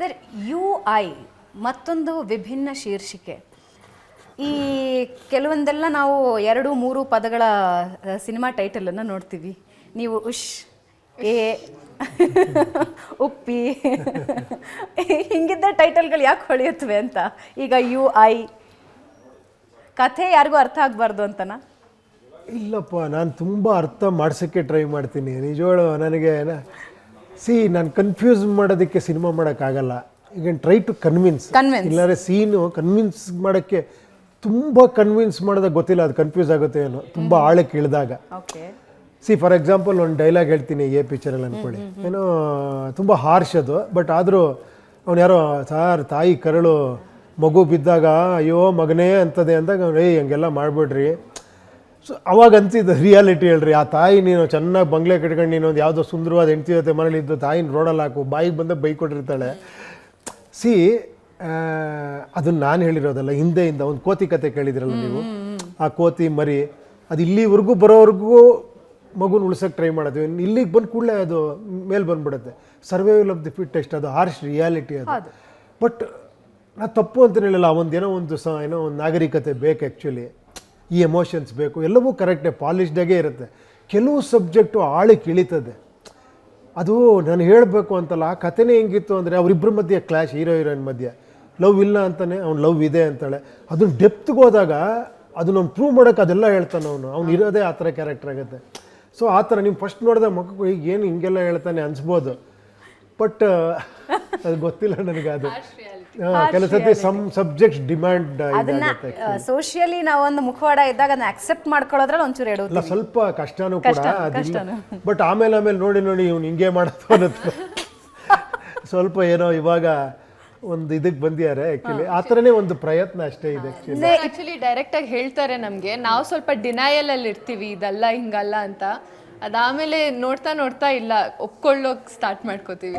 Sir you I ಮತ್ತೊಂದು ವಿಭಿನ್ನ ಶೀರ್ಷಿಕೆ. ಈ ಕೆಲವೊಂದೆಲ್ಲ ನಾವು ಎರಡು, ಮೂರು ಪದಗಳ ಸಿನಿಮಾ ಟೈಟಲನ್ನು ನೋಡ್ತೀವಿ. ನೀವು ಉಷ್, ಎ, ಉಪ್ಪಿ, ಹಿಂಗಿದ್ದ ಟೈಟಲ್ಗಳು ಯಾಕೆ ಹೊಳೆಯುತ್ತವೆ ಅಂತ. ಈಗ ಯು ಐ ಕಥೆ ಯಾರಿಗೂ ಅರ್ಥ ಆಗಬಾರ್ದು ಅಂತನ? ಇಲ್ಲಪ್ಪ, ನಾನು ತುಂಬ ಅರ್ಥ ಮಾಡ್ಸೋಕ್ಕೆ ಟ್ರೈ ಮಾಡ್ತೀನಿ. ನಿಜವಾಳು ನನಗೆ ಸಿ ನಾನು ಕನ್ಫ್ಯೂಸ್ ಮಾಡೋದಕ್ಕೆ ಸಿನಿಮಾ ಮಾಡೋಕ್ಕಾಗಲ್ಲ. ಈಗ ಟ್ರೈ ಟು ಕನ್ವಿನ್ಸ್ Convince. ಇಲ್ಲಾಂದ್ರೆ ಸೀನು ಕನ್ವಿನ್ಸ್ ಮಾಡೋಕ್ಕೆ ತುಂಬ ಕನ್ವಿನ್ಸ್ ಮಾಡೋದಾಗ ಗೊತ್ತಿಲ್ಲ ಅದು ಕನ್ಫ್ಯೂಸ್ ಆಗುತ್ತೆ ಏನೋ. ತುಂಬ ಆಳಕ್ಕೆ ಇಳಿದಾಗ. ಓಕೆ ಸಿ ಫಾರ್ ಎಕ್ಸಾಂಪಲ್ ಒಂದು ಡೈಲಾಗ್ ಹೇಳ್ತೀನಿ ಎ ಪಿಕ್ಚರಲ್ಲಿ ಅಂದ್ಕೊಳ್ಳಿ ಏನೋ ತುಂಬ ಹಾರ್ಶ್ ಅದು. ಬಟ್ ಆದರೂ ಅವ್ನು ಯಾರೋ ಸಾರ್ ತಾಯಿ ಕರಳು ಮಗು ಬಿದ್ದಾಗ ಅಯ್ಯೋ ಮಗನೇ ಅಂತದೆ ಅಂದಾಗ ಅವ್ನು ಏಯ್ ಹಂಗೆಲ್ಲ ಮಾಡಬೇಡ್ರಿ. ಸೊ ಅವಾಗ ಅನ್ಸಿದ್ದು ರಿಯಾಲಿಟಿ ಹೇಳ್ರಿ ಆ ತಾಯಿ ನೀನು ಚೆನ್ನಾಗಿ ಬಂಗ್ಲೆ ಕಟ್ಕೊಂಡು ನೀನು ಒಂದು ಯಾವುದೋ ಸುಂದರವಾದ ಹೆಂಡತಿ ಜೊತೆ ಮನೇಲಿ ಇದ್ದು ತಾಯಿನ ರೋಡಲ್ಲಿ ಹಾಕು ಬಾಯಿಗೆ ಬಂದ ಬೈಕೊಟ್ಟಿರ್ತಾಳೆ ಸಿ ಅದನ್ನು ನಾನು ಹೇಳಿರೋದಲ್ಲ ಹಿಂದೆಯಿಂದ ಒಂದು ಕೋತಿ ಕತೆ ಕೇಳಿದಿರಲ್ಲ ನೀವು? ಆ ಕೋತಿ ಮರಿ ಅದು ಇಲ್ಲಿವರೆಗೂ ಬರೋವರೆಗೂ ಮಗುನ ಉಳ್ಸೋಕೆ ಟ್ರೈ ಮಾಡಿದ್ವಿ ಇಲ್ಲಿಗೆ ಬಂದು ಕೂಡಲೇ ಅದು ಮೇಲೆ ಬಂದ್ಬಿಡುತ್ತೆ. Survival of the fittest ಅದು ಹಾರ್ಶ್ ರಿಯಾಲಿಟಿ ಅದು. ಬಟ್ ನಾ ತಪ್ಪು ಅಂತ ಹೇಳಿಲ್ಲ ಒಂದು ಏನೋ ಒಂದು ಸ ಏನೋ ಒಂದು ನಾಗರಿಕತೆ ಬೇಕು ಆ್ಯಕ್ಚುಲಿ ಈ ಎಮೋಷನ್ಸ್ ಬೇಕು. ಎಲ್ಲವೂ ಕರೆಕ್ಟೇ ಪಾಲಿಶ್ಡಾಗೇ ಇರುತ್ತೆ. ಕೆಲವು ಸಬ್ಜೆಕ್ಟು ಆಳಕ್ಕೆ ಇಳಿತದೆ ಅದು ನಾನು ಹೇಳಬೇಕು ಅಂತಲ್ಲ, ಆ ಕಥೆನೇ ಹೆಂಗಿತ್ತು ಅಂದರೆ ಅವರಿಬ್ಬರ ಮಧ್ಯೆ ಕ್ಲಾಶ್ ಹೀರೋ ಹೀರೋಯಿನ್ ಮಧ್ಯೆ. ಲವ್ ಇಲ್ಲ ಅಂತಾನೆ, ಅವ್ನು ಲವ್ ಇದೆ ಅಂತಾಳೆ. ಅದನ್ನ ಡೆಪ್ತ್ಗೆ ಹೋದಾಗ ಅದನ್ನ ನಾನು ಪ್ರೂವ್ ಮಾಡೋಕ್ಕೆ ಅದೆಲ್ಲ ಹೇಳ್ತಾನೆ ಅವನು. ಅವ್ನು ಇರೋದೇ ಆ ಥರ ಕ್ಯಾರೆಕ್ಟರ್ ಆಗುತ್ತೆ. ಸೊ ಆ ಥರ ನೀವು ಫಸ್ಟ್ ನೋಡಿದ ಮಕ್ಕಳು ಈಗ ಏನು ಹಿಂಗೆಲ್ಲ ಹೇಳ್ತಾನೆ ಅನ್ಸ್ಬೋದು. ಬಟ್ ಅದು ಗೊತ್ತಿಲ್ಲ ನನಗೆ ಅದು. ಸತಿ ಸಮ್ ಸಬ್ಜೆಕ್ಟ್ ಡಿಮ್ಯಾಂಡ್ ಅದನ್ನ ಸೋಷಿಯಲಿ ನಾವು ಒಂದು ಮುಖವಾಡ ಇದ್ದಾಗ ಅದನ್ನ ಅಕ್ಸೆಪ್ಟ್ ಮಾಡ್ಕೊಳ್ಳೋದ್ರಲ್ಲಿ ಒಂಚೂರು ಎಡು ಅಲ್ಲ ಸ್ವಲ್ಪ ಕಷ್ಟನೂ ಕೂಡ ಅದಿಲ್ಲ. ಬಟ್ ಆಮೇಲೆ ಆಮೇಲೆ ನೋಡಿ ನೋಡಿ ಇವ್ನು ಹಿಂಗೆ ಮಾಡೋದು ಅನ್ನೋದು. ಸ್ವಲ್ಪ ಏನೋ ಇವಾಗ ಒಂದು ಇದಕ್ಕೆ ಬಂದಿದ್ದಾರೆ ಆ್ಯಕ್ಚುಲಿ ಆ ಥರನೇ ಒಂದು ಪ್ರಯತ್ನ ಅಷ್ಟೇ ಇದೆ ಆ್ಯಕ್ಚುಲಿ ಆಕ್ಚುಲಿ ಡೈರೆಕ್ಟ್ ಆಗಿ ಹೇಳ್ತಾರೆ ನಮಗೆ ನಾವು ಸ್ವಲ್ಪ ಡಿನಯಲ್ ಅಲ್ಲಿ ಇರ್ತೀವಿ ಇದಲ್ಲ ಹಿಂಗಲ್ಲ ಅಂತ. ಅದಾಮೇಲೆ ನೋಡ್ತಾ ನೋಡ್ತಾ ಇಲ್ಲ ಒಪ್ಕೊಳ್ಳೋಕ್ ಸ್ಟಾರ್ಟ್ ಮಾಡ್ಕೋತೀವಿ.